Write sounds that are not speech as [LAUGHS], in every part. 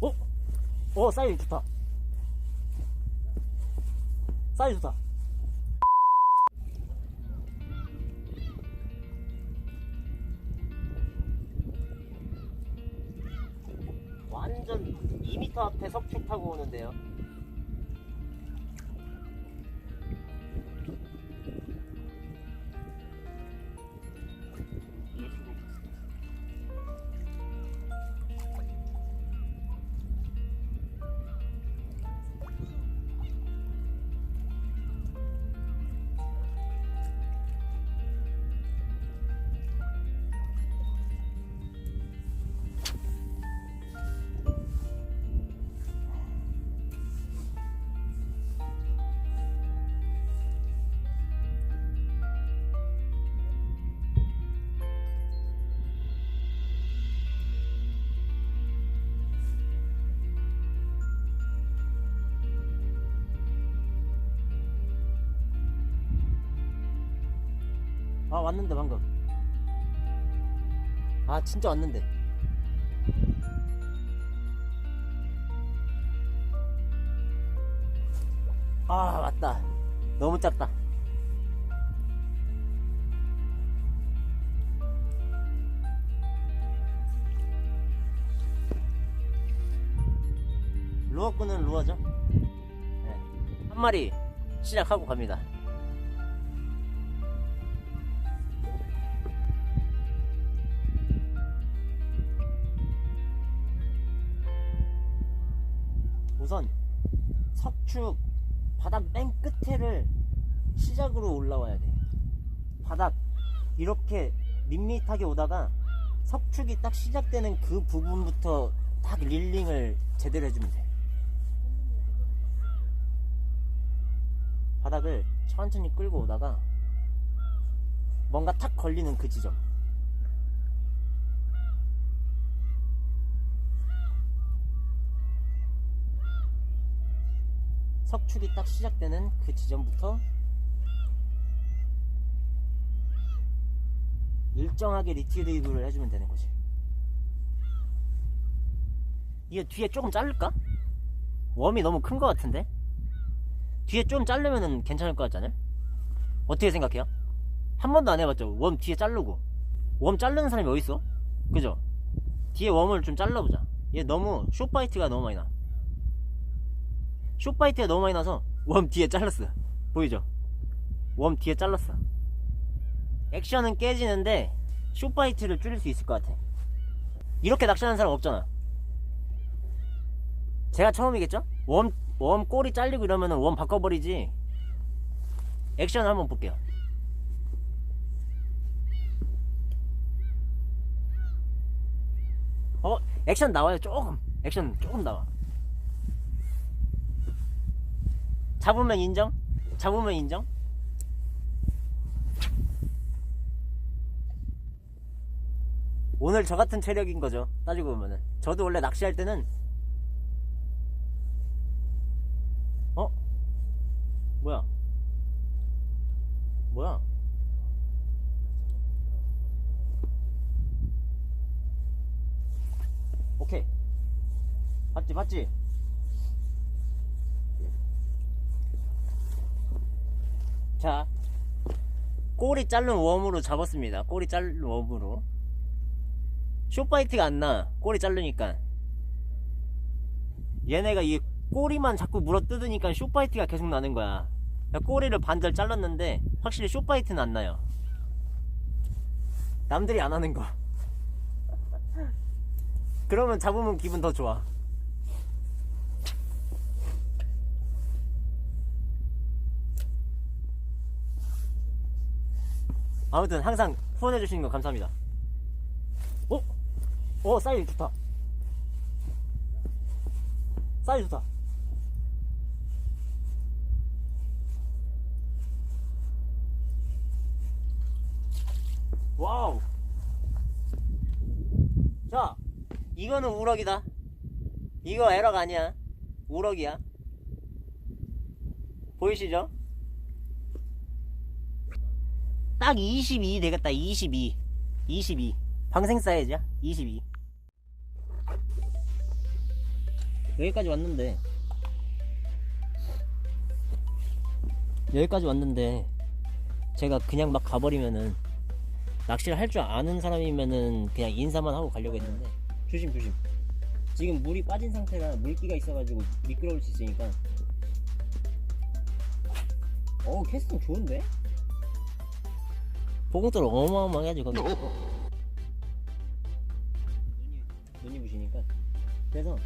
어? 어, 사이즈 좋다. 사이즈 좋다. 완전 2m 앞에 석축 타고 오는데요. 아, 왔는데, 방금. 아, 진짜 왔는데. 아, 맞다. 너무 작다. 루어꾼은 루어죠? 네. 한 마리 시작하고 갑니다. 우선 석축 바닥 맨 끝에를 시작으로 올라와야 돼. 바닥 이렇게 밋밋하게 오다가 석축이 딱 시작되는 그 부분부터 딱 릴링을 제대로 해주면 돼. 바닥을 천천히 끌고 오다가 뭔가 탁 걸리는 그 지점. 석축이 딱 시작되는 그 지점부터 일정하게 리트리브를 해주면 되는 거지. 이게 뒤에 조금 자를까? 웜이 너무 큰 것 같은데? 뒤에 좀 자르면은 괜찮을 것 같잖아요? 어떻게 생각해요? 한 번도 안 해봤죠? 웜 뒤에 자르고. 웜 자르는 사람이 어딨어? 그죠? 뒤에 웜을 좀 잘라보자. 얘 너무 쇼파이트가 너무 많이 나. 쇼파이트가 너무 많이 나서 웜 뒤에 잘랐어. 보이죠? 웜 뒤에 잘랐어. 액션은 깨지는데 쇼파이트를 줄일 수 있을 것 같아. 이렇게 낚시하는 사람 없잖아. 제가 처음이겠죠? 웜, 웜 꼬리 잘리고 이러면은 웜 바꿔버리지. 액션 한번 볼게요. 어, 액션 나와요. 조금. 액션 조금 나와. 잡으면 인정? 잡으면 인정? 오늘 저 같은 체력인 거죠. 따지고 보면은. 저도 원래 낚시할 때는 어? 뭐야? 뭐야? 오케이. 봤지, 봤지? 자, 꼬리 자른 웜으로 잡았습니다. 꼬리 자른 웜으로. 쇼파이트가 안 나. 꼬리 자르니까. 얘네가 이 꼬리만 자꾸 물어 뜯으니까 쇼파이트가 계속 나는 거야. 그러니까 꼬리를 반절 잘랐는데 확실히 쇼파이트는 안 나요. 남들이 안 하는 거. [LAUGHS] 그러면 잡으면 기분 더 좋아. 아무튼 항상 후원해 주시는 거 감사합니다. 어? 어 사이즈 좋다. 사이즈 좋다. 와우. 자, 이거는 우럭이다. 이거 에러가 아니야. 우럭이야. 보이시죠? 딱 22 되겠다. 22. 22. 방생 사이즈야. 22. 여기까지 왔는데 여기까지 왔는데 제가 그냥 막 가버리면은 낚시를 할 줄 아는 사람이면은 그냥 인사만 하고 가려고 했는데 조심 조심 지금 물이 빠진 상태라 물기가 있어가지고 미끄러울 수 있으니까 어우 캐스팅 좋은데? 보공돌 어마어마하게 거기 어. 눈이, 눈이 부시니까. 그래서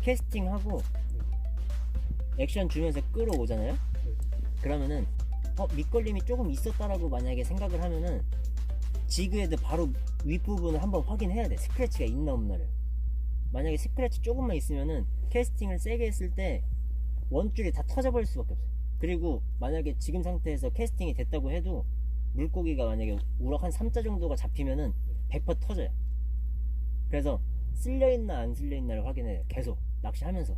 캐스팅하고 액션 주면서 끌어오잖아요? 그러면은 어 밑걸림이 조금 있었다라고 만약에 생각을 하면은 지그헤드 바로 윗부분을 한번 확인해야 돼. 스크래치가 있나 없나를. 만약에 스크래치 조금만 있으면은 캐스팅을 세게 했을 때 원줄이 다 터져버릴 수밖에 없어요 그리고 만약에 지금 상태에서 캐스팅이 됐다고 해도 물고기가 만약에 우럭 한 3자 정도가 잡히면은 100% 터져요. 그래서 쓸려있나 안 쓸려있나를 확인해요 계속 낚시하면서